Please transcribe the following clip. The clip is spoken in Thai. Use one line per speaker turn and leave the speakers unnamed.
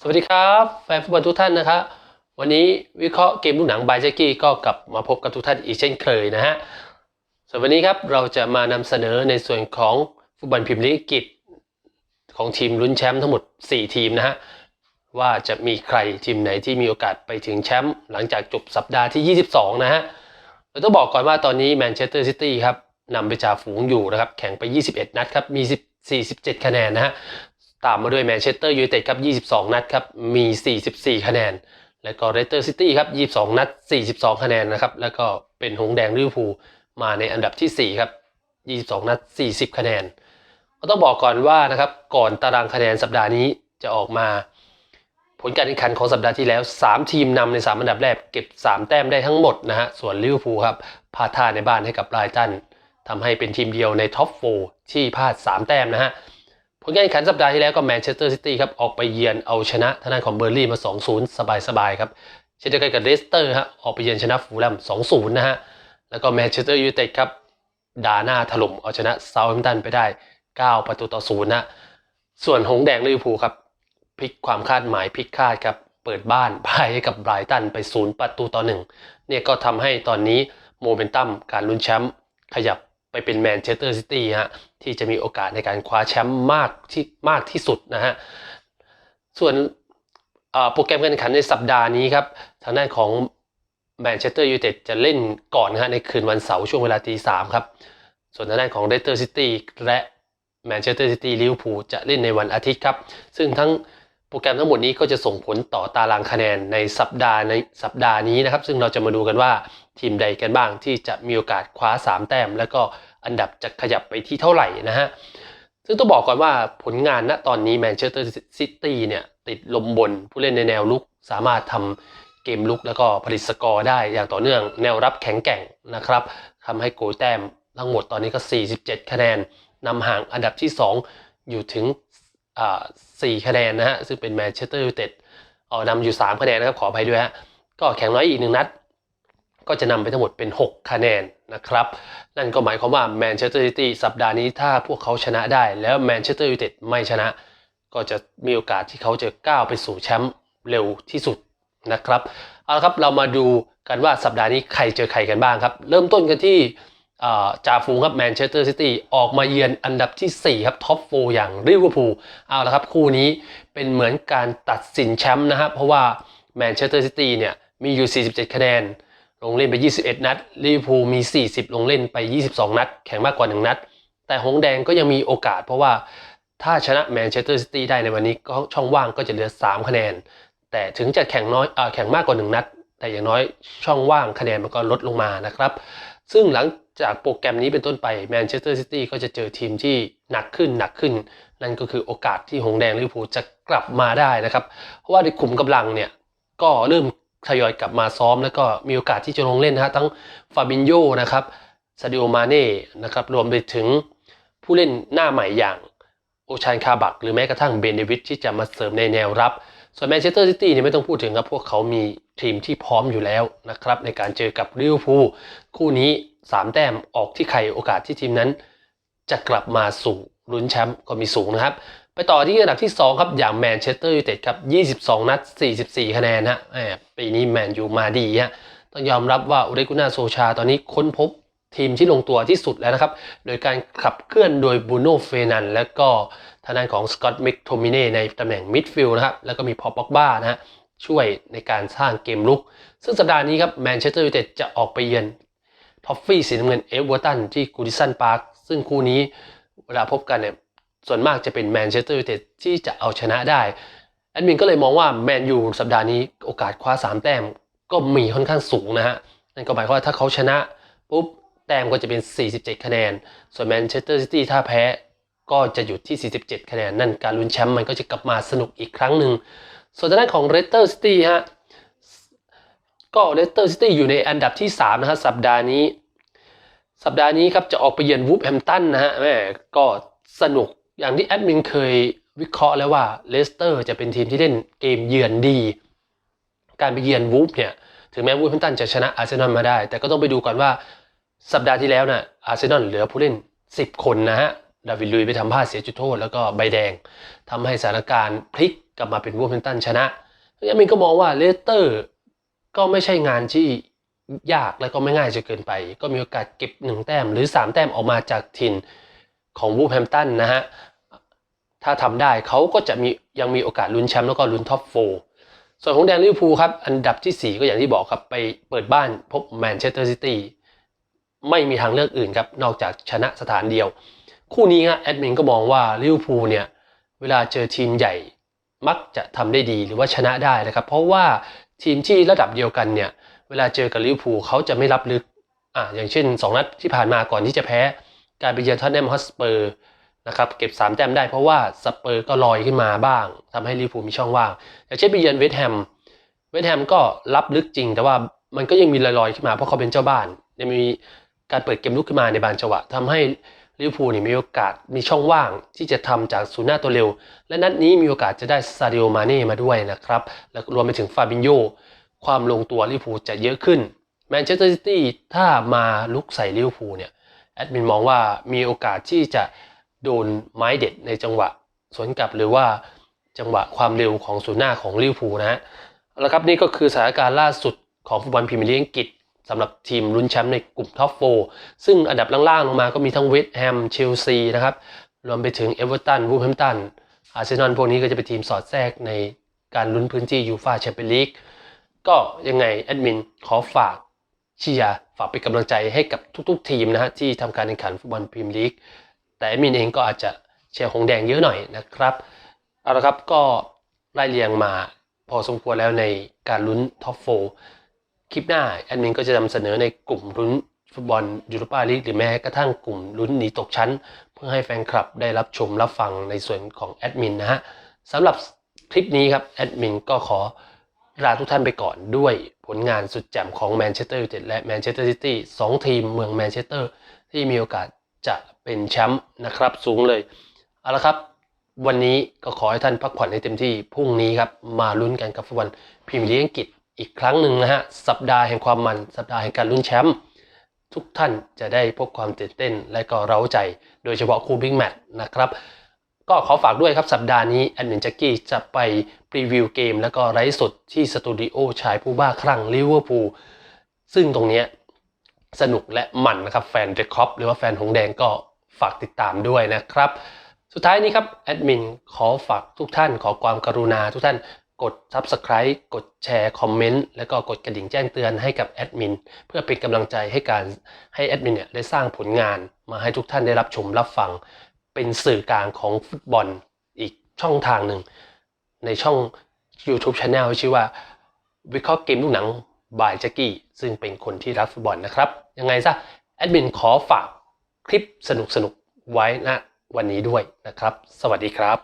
สวัสดีครับแฟนฟุตบอลทุกท่านนะครับวันนี้วิเคราะห์เกมลูกหนังบายแจ็กกี้ก็กลับมาพบกับทุกท่านอีกเช่นเคยนะฮะส่วนวันนี้ครับเราจะมานำเสนอในส่วนของฟุตบอลพรีเมียร์ลีกอังกฤษของทีมลุ้นแชมป์ทั้งหมด 4 ทีมนะฮะว่าจะมีใครทีมไหนที่มีโอกาสไปถึงแชมป์หลังจากจบสัปดาห์ที่ 22 นะฮะเราต้องบอกก่อนว่าตอนนี้แมนเชสเตอร์ซิตี้ครับนำไปจ่าฝูงอยู่นะครับ แข่งไป 21 นัดครับมี1 47 คะแนนนะฮะ ตามมาด้วยแมนเชสเตอร์ยูไนเต็ดครับ 22 นัดครับ มี 44 คะแนน แล้วก็เรสเตอร์ซิตี้ครับ 22 นัด 42 คะแนนนะครับ แล้วก็เป็นหงส์แดงลิเวอร์พูลมาในอันดับที่ 4 ครับ 22 นัด 40 คะแนน ก็ต้องบอกก่อนว่านะครับ ก่อนตารางคะแนนสัปดาห์นี้จะออกมา ผลการแข่งขันของสัปดาห์ที่แล้ว 3 ทีมนำใน 3 อันดับแรกเก็บ 3 แต้มได้ทั้งหมดนะฮะ ส่วนลิเวอร์พูลครับพาท่าในบ้านให้กับไบรตันทำให้เป็นทีมเดียวในท็อป 4 ที่พลาด 3 แต้มนะฮะ ลการแข่งขันสัปดาห์ที่แล้วก็แมนเชสเตอร์ซิตี้ครับออกไปเยือนเอาชนะทางด้านของเบอร์ลี่มา 2-0 สบายๆครับเช่นเดียวกันกับเลสเตอร์ฮะออกไปเยือนชนะฟูลแลม2-0 นะฮะแล้วก็แมนเชสเตอร์ยูไนเต็ดครับดาหน้าถล่มเอาชนะเซาท์แฮมป์ตันไปได้ 9 ประตูต่อ0นะส่วนหงสแดงลิเวอร์พูลครับพลิกความคาดหมายพลิกคาดครับเปิดบ้านพ่ายให้กับไบรตันไป 0 ประตูต่อ1เนี่ยก็ทำให้ตอนนี้โมเมนตัมการลุ้นแชมป์ขยับ ไปเป็นแมนเชสเตอร์ซิตี้ฮะที่จะมีโอกาสในการคว้าแชมป์มากที่มากที่สุดนะฮะส่วนโปรแกรมการแข่งขันในสัปดาห์นี้ครับทางด้านของแมนเชสเตอร์ยูไนเต็ดจะเล่นก่อนนะฮะในคืนวันเสาร์ช่วงเวลาตีสามครับ ส่วนทางด้านของเรสเตอร์ซิตี้และแมนเชสเตอร์ซิตี้ลิเวอร์พูลจะเล่นในวันอาทิตย์ครับ ซึ่งทั้งโปรแกรมทั้งหมดนี้ก็จะส่งผลต่อตารางคะแนนในสัปดาห์ในสัปดาห์นี้นะครับ ซึ่งเราจะมาดูกันว่า ทีมใดกันบ้างที่จะมีโอกาสคว้า 3 แต้ม แล้วก็อันดับจะขยับไปที่เท่าไหร่นะฮะซึ่งต้องบอกก่อนว่าผลงานณตอนนี้แมนเชสเตอร์ซิตี้เนี่ยติดลมบนผู้เล่นในแนวลุกสามารถทำเกมลุกแล้วก็ผลิตสกอร์ได้อย่างต่อเนื่องแนวรับแข็งแกร่งนะครับทำให้โกลแต้มทั้งหมดตอนนี้ก็ 47 คะแนนนำห่างอันดับที่ 2 อยู่ถึงสี่คะแนนนะฮะ ซึ่งเป็นแมนเชสเตอร์ยูไนเต็ดเอานำอยู่ 3 คะแนนนะครับ ขออภัยด้วยฮะ ก็แข่งน้อยอีกหนึ่งนัด ก็จะนำไปทั้งหมดเป็น 6 คะแนนนะครับ นั่นก็หมายความว่าแมนเชสเตอร์ซิตี้สัปดาห์นี้ถ้าพวกเขาชนะได้ แล้วแมนเชสเตอร์ยูไนเต็ดไม่ชนะ ก็จะมีโอกาสที่เขาจะก้าวไปสู่แชมป์เร็วที่สุดนะครับเอาละครับเรามาดูกันว่าสัปดาห์นี้ใครเจอใครกันบ้างครับ เริ่มต้นกันที่จ่าฝูงครับแมนเชสเตอร์ซิตี้ออกมาเยือนอันดับที่ 4 ครับท็อปโฟอย่างลิเวอร์พูลเอาละครับ คู่นี้เป็นเหมือนการตัดสินแชมป์นะครับ เพราะว่าแมนเชสเตอร์ซิตี้เนี่ยมีอยู่ 47 คะแนน ลงเล่นไป 21 นัดลิเวอร์พูลมี 40 ลงเล่นไป 22 นัด แข่งมากกว่า 1 นัด แต่หงแดงก็ยังมีโอกาส เพราะว่าถ้าชนะแมนเชสเตอร์ซิตี้ได้ในวันนี้ก็ช่องว่างก็จะเหลือ 3 คะแนน แต่ถึงจะแข่งน้อยอแข่งมากกว่า 1 นัด แต่อย่างน้อยช่องว่างคะแนนมันก็ลดลงมานะครับ ซึ่งหลังจากโปรแกรมนี้เป็นต้นไปแมนเชสเตอร์ซิตี้ก็จะเจอทีมที่หนักขึ้นหนักขึ้น นั่นก็คือโอกาสที่หงแดงลิเวอร์พูลจะกลับมาได้นะครับ เพราะว่าในขุมกำลังเนี่ยก็เริ่ม ทยอยกลับมาซ้อมแล้วก็มีโอกาสที่จะลงเล่นนะฮะทั้งฟาบินโยนะครับซาดิโอมาเน่นะครับรวมไปถึงผู้เล่นหน้าใหม่อย่างโอชานคาบัก หรือแม้กระทั่งเบนเดวิดที่จะมาเสริมในแนวรับ ส่วนแมนเชสเตอร์ซิตี้เนี่ยไม่ต้องพูดถึงครับ พวกเขามีทีมที่พร้อมอยู่แล้วนะครับในการเจอกับลิเวอร์พูลคู่นี้ 3 แต้มออกที่ใครโอกาสที่ทีมนั้น จะกลับมาสู่ลุ้นแชมป์ก็มีสูงนะครับ ไปต่อที่อันดับที่ 2 ครับอย่างแมนเชสเตอร์ยูไนเต็ดครับ 22 นัด 44 คะแนนฮะปีนี้แมนยูมาดีฮะต้องยอมรับว่าอุเรกุนาโซชาตอนนี้ค้นพบทีมที่ลงตัวที่สุดแล้วนะครับ โดยการขับเคลื่อนโดยบูโน่เฟนันและก็ทางด้านของสกอตต์มิกโทมิเน่ในตำแหน่งมิดฟิลด์นะครับ แล้วก็มีพอปอกบ้านะฮะช่วยในการสร้างเกมลุก ซึ่งสัปดาห์นี้ครับแมนเชสเตอร์ยูไนเต็ดจะออกไปเยือนท็อฟฟี่สีน้ำเงินเอเวอร์ตันที่กูดิสันพาร์คซึ่งคู่นี้เวลาพบกันเนี่ย ส่วนมากจะเป็นแมนเชสเตอร์ยูไนเต็ดที่จะเอาชนะได้แอดมินก็เลยมองว่าแมนยูสัปดาห์นี้โอกาสคว้า3แต้มก็มีค่อนข้างสูงนะฮะนั่นก็หมายความว่าถ้าเขาชนะปุ๊บแต้มก็จะเป็น 47 คะแนน ส่วนแมนเชสเตอร์ซิตี้ถ้าแพ้ก็จะหยุดที่ 47 คะแนน นั่นการลุ้นแชมป์มันก็จะกลับมาสนุกอีกครั้งหนึ่ง ส่วนด้านของเรสเตอร์ซิตี้ฮะ ก็เรสเตอร์ซิตี้อยู่ในอันดับที่ 3 นะครับสัปดาห์นี้ สัปดาห์นี้ครับจะออกไปเยือนวูฟแฮมตันนะฮะแม่ก็สนุก อย่างที่แอดมินเคยวิเคราะห์แล้วว่าเลสเตอร์จะเป็นทีมที่เล่นเกมเยือนดี การไปเยือนวูฟเนี่ยถึงแม้วูฟแฮมตันจะชนะอาร์เซนอลมาได้ แต่ก็ต้องไปดูก่อนว่าสัปดาห์ที่แล้วนะ่ะอาร์เซนอลเหลือผู้เล่น 10 คนนะฮะดาวิดลุยไปทำพลาดเสียจุดโทษแล้วก็ใบแดงทำให้สถานการณ์พลิกกลับมาเป็นวูฟแฮมตันชนะแอดมินก็มองว่าเลสเตอร์ก็ไม่ใช่งานที่ยากและก็ไม่ง่ายจะเกินไป ก็มีโอกาสเก็บหนึ่งแต้มหรือสามแต้มออกมาจากถิ่น ของวูฟแฮมตันนะฮะ ถ้าทำได้เขาก็จะมียังมีโอกาสลุ้นแชมป์แล้วก็ลุ้นท็อปโฟส่วนของแดนลิเวอร์พูลครับ อันดับทีสี่ 4 ก็อย่างที่บอกครับ ไปเปิดบ้านพบแมนเชสเตอร์ซิตี้ไม่มีทางเลือกอื่นครับ นอกจากชนะสถานเดียว คู่นี้ฮะแอดมินก็มองว่าลิเวอร์พูลเนี่ย เวลาเจอทีมใหญ่มักจะทำได้ดีหรือว่าชนะได้นะครับ เพราะว่าทีมที่ระดับเดียวกันเนี่ย เวลาเจอกับลิเวอร์พูลเขาจะไม่รับลึกอะอย่างเช่น 2 นัดที่ผ่านมาก่อนที่จะแพ้ การไปเยือนท็อตแนมฮอสเปอร์นะครับเก็บ 3 แต้มได้เพราะว่าสเปอร์ก็ลอยขึ้นมาบ้างทำให้ลิเวอร์พูลมีช่องว่างอย่างเช่นไปเยือนเวสต์แฮมเวสต์แฮมก็รับลึกจริง แต่ว่ามันก็ยังมีลอยๆขึ้นมาเพราะเขาเป็นเจ้าบ้านยังมีการเปิดเกมลุกขึ้นมาในบางจังหวะทำให้ลิเวอร์พูลเนี่มีโอกาสมีช่องว่างที่จะทำจากศูนย์หน้าตัวเร็ว และนัดนี้มีโอกาสจะได้ซาดิโอมาเน่มาด้วยนะครับ แล้วรวมไปถึงฟาบินโยความลงตัวลิเวอร์พูลจะเยอะขึ้นแมนเชสเตอร์ซิตี้ถ้ามาลุกใส่ลิเวอร์พูลเนี่ย แอดมินมองว่ามีโอกาสที่จะโดนไม้เด็ดในจังหวะสวนกลับหรือว่าจังหวะความเร็วของศูนย์หน้าของลิเวอร์พูลนะฮะแล้วครับนี่ก็คือสถานการณ์ล่าสุดของฟุตบอลพรีเมียร์ลีกอังกฤษสำหรับทีมลุ้นแชมป์ในกลุ่มท็อปโฟซึ่งอันดับล่างๆลงมาก็มีทั้งเวสต์แฮมเชลซีนะครับรวมไปถึงเอเวอร์ตันวูฟแฮมตันอาร์เซนอลพวกนี้ก็จะเป็นทีมสอดแทรกในการลุ้นพื้นที่ยูฟาแชมเปี้ยนลีกก็ยังไงแอดมินขอฝาก เชียร์ฝากเป็นกำลังใจให้กับทุก ๆ ทีมนะฮะที่ทำการแข่งขันฟุตบอลพรีเมียร์ลีกแต่แอดมินเองก็อาจจะเชียร์หงแดงเยอะหน่อยนะครับเอาละครับก็ไล่เรียงมาพอสมควรแล้วในการลุ้นท็อปโฟคลิปหน้าแอดมินก็จะนำเสนอในกลุ่มลุ้นฟุตบอลยูโรปาลีกหรือแม้กระทั่งกลุ่มลุ้นหนีตกชั้น เพื่อให้แฟนคลับได้รับชมรับฟังในส่วนของแอดมินนะฮะสำหรับคลิปนี้ครับแอดมินก็ขอ ลาทุกท่านไปก่อนด้วยผลงานสุดแจ่มของแมนเชสเตอร์ยูไนเต็ดและแมนเชสเตอร์ซิตี้สองทีมเมืองแมนเชสเตอร์ที่มีโอกาสจะเป็นแชมป์นะครับสูงเลยเอาละครับ วันนี้ก็ขอให้ท่านพักผ่อนให้เต็มที่พรุ่งนี้ครับมาลุ้นกันกับฟุตบอลพรีเมียร์ลีกอังกฤษอีกครั้งหนึ่งนะฮะสัปดาห์แห่งความมันสัปดาห์แห่งการลุ้นแชมป์ทุกท่านจะได้พบความตื่นเต้นและก็เร้าใจ โดยเฉพาะคู่บิ๊กแมตช์นะครับ ก็ขอฝากด้วยครับสัปดาห์นี้แอดมินแจ็กกี้จะไปพรีวิวเกม แล้วก็ไลฟ์สดที่สตูดิโอชายผู้บ้าคลั่งลิเวอร์พูลซึ่งตรงนี้สนุกและมันนะครับแฟนเดคอปหรือว่าแฟนหงแดงก็ฝากติดตามด้วยนะครับ สุดท้ายนี้ครับแอดมินขอฝากทุกท่านขอความกรุณาทุกท่านกด Subscribe กดแชร์คอมเมนต์แล้วก็กดกระดิ่งแจ้งเตือนให้กับแอดมินเพื่อเป็นกำลังใจให้การให้แอดมินเนี่ยได้สร้างผลงานมาให้ทุกท่านได้รับชมรับฟัง เป็นสื่อกลางของฟุตบอลอีกช่องทางหนึ่ง ในช่อง YouTube Channel ชื่อว่าวิเคราะห์เกมลูกหนังบายแจ็กกี้ซึ่งเป็นคนที่รักฟุตบอลนะครับ ยังไงซะแอดมินขอฝากคลิปสนุกๆไว้นะวันนี้ด้วยนะครับ สวัสดีครับ